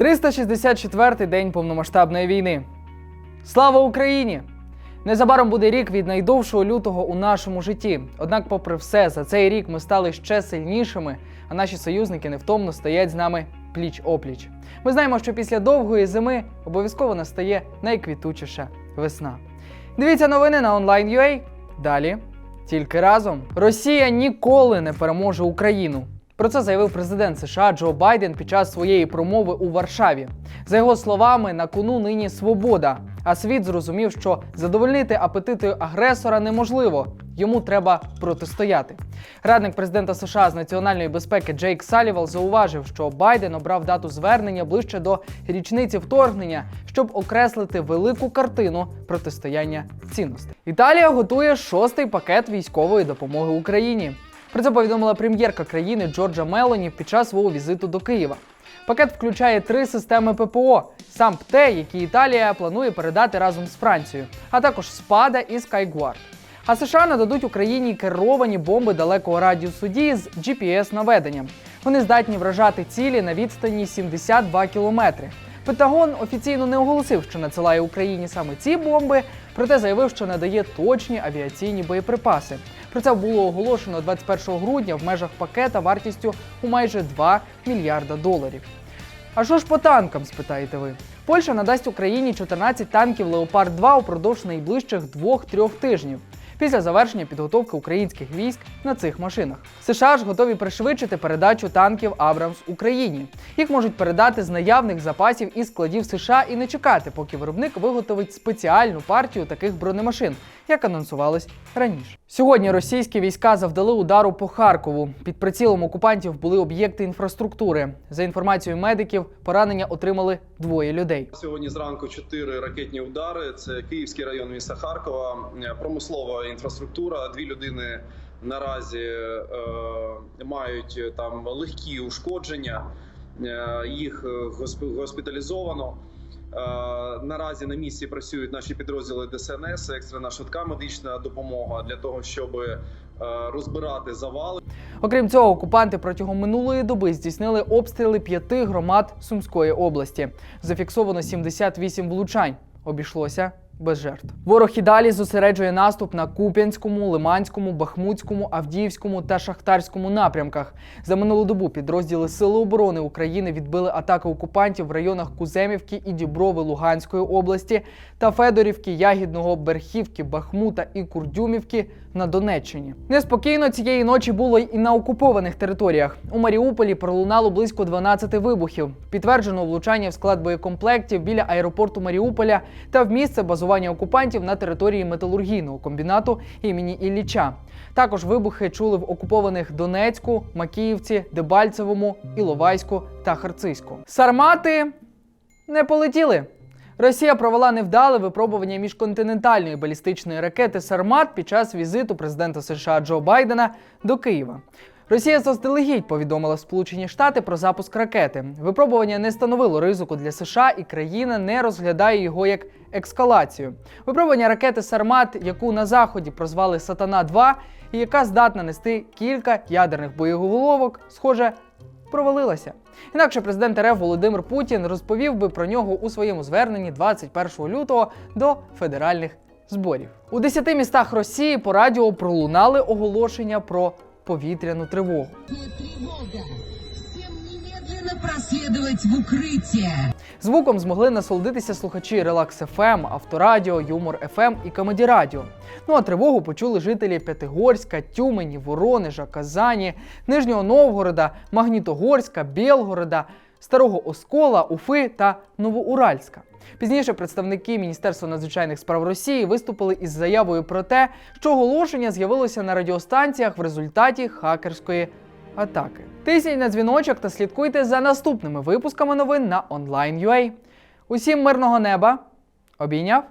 364-й день повномасштабної війни. Слава Україні! Незабаром буде рік від найдовшого лютого у нашому житті. Однак, попри все, за цей рік ми стали ще сильнішими, а наші союзники невтомно стоять з нами пліч опліч. Ми знаємо, що після довгої зими обов'язково настає найквітучіша весна. Дивіться новини на Online.ua. Далі тільки разом. Росія ніколи не переможе Україну. Про це заявив президент США Джо Байден під час своєї промови у Варшаві. За його словами, на кону нині свобода. А світ зрозумів, що задовольнити апетити агресора неможливо. Йому треба протистояти. Радник президента США з національної безпеки Джейк Салівал зауважив, що Байден обрав дату звернення ближче до річниці вторгнення, щоб окреслити велику картину протистояння цінностей. Італія готує шостий пакет військової допомоги Україні. Про це повідомила прем'єрка країни Джорджа Мелоні під час свого візиту до Києва. Пакет включає три системи ППО: сам ПТ, які Італія планує передати разом з Францією, а також Спада і Скайгвард. А США нададуть Україні керовані бомби далекого радіусу дії з GPS-наведенням. Вони здатні вражати цілі на відстані 72 кілометри. Пентагон офіційно не оголосив, що надсилає Україні саме ці бомби, проте заявив, що надає точні авіаційні боєприпаси. Про це було оголошено 21 грудня в межах пакета вартістю у майже 2 мільярда доларів. А що ж по танкам, спитаєте ви? Польща надасть Україні 14 танків Леопард 2 упродовж найближчих 2-3 тижнів. Після завершення підготовки українських військ на цих машинах США ж готові пришвидшити передачу танків Абрамс Україні. Їх можуть передати з наявних запасів і складів США і не чекати, поки виробник виготовить спеціальну партію таких бронемашин, як анонсувалось раніше. Сьогодні російські війська завдали удару по Харкову. Під прицілом окупантів були об'єкти інфраструктури. За інформацією медиків, поранення отримали двоє людей. Сьогодні зранку чотири ракетні удари. Це Київський район міста Харкова, промислова інфраструктура. Дві людини наразі е, мають е, там легкі ушкодження. Е, їх е, госпіталізовано. Е, Наразі на місці працюють наші підрозділи ДСНС, екстрена швидка медична допомога для того, щоб е, розбирати завали. Окрім цього, окупанти протягом минулої доби здійснили обстріли п'яти громад Сумської області. Зафіксовано 78 влучань. Обійшлося без жертв. Ворог і далі зосереджує наступ на Куп'янському, Лиманському, Бахмутському, Авдіївському та Шахтарському напрямках. За минулу добу підрозділи Сили оборони України відбили атаки окупантів в районах Куземівки і Діброви Луганської області та Федорівки, Ягідного, Берхівки, Бахмута і Курдюмівки на Донеччині. Неспокійно цієї ночі було й на окупованих територіях. У Маріуполі пролунало близько 12 вибухів. Підтверджено влучання в склад боєкомплектів біля аеропорту Маріуполя та в місце базування окупантів на території металургійного комбінату імені Ілліча. Також вибухи чули в окупованих Донецьку, Макіївці, Дебальцевому, Іловайську та Харцизьку. Сармати не полетіли. Росія провела невдале випробування міжконтинентальної балістичної ракети Сармат під час візиту президента США Джо Байдена до Києва. Росія заздалегідь повідомила Сполучені Штати про запуск ракети. Випробування не становило ризику для США, і країна не розглядає його як ескалацію. Випробування ракети Сармат, яку на заході прозвали Сатана 2 і яка здатна нести кілька ядерних боєголовок, схоже, провалилася. Інакше президент РФ Володимир Путін розповів би про нього у своєму зверненні 21 лютого до федеральних зборів. У 10 містах Росії по радіо пролунали оголошення про повітряну тривогу. Немедленно в укрытие! Звуком змогли насолодитися слухачі Релакс ФМ, Авторадіо, Юмор ФМ і Комеді Радіо. Ну а тривогу почули жителі П'ятигорська, Тюмені, Воронежа, Казані, Нижнього Новгорода, Магнітогорська, Білгорода, Старого Оскола, Уфи та Новоуральська. Пізніше представники Міністерства надзвичайних справ Росії виступили із заявою про те, що оголошення з'явилося на радіостанціях в результаті хакерської атаки. Тисніть на дзвіночок та слідкуйте за наступними випусками новин на Online.ua. Усім мирного неба! Обійняв!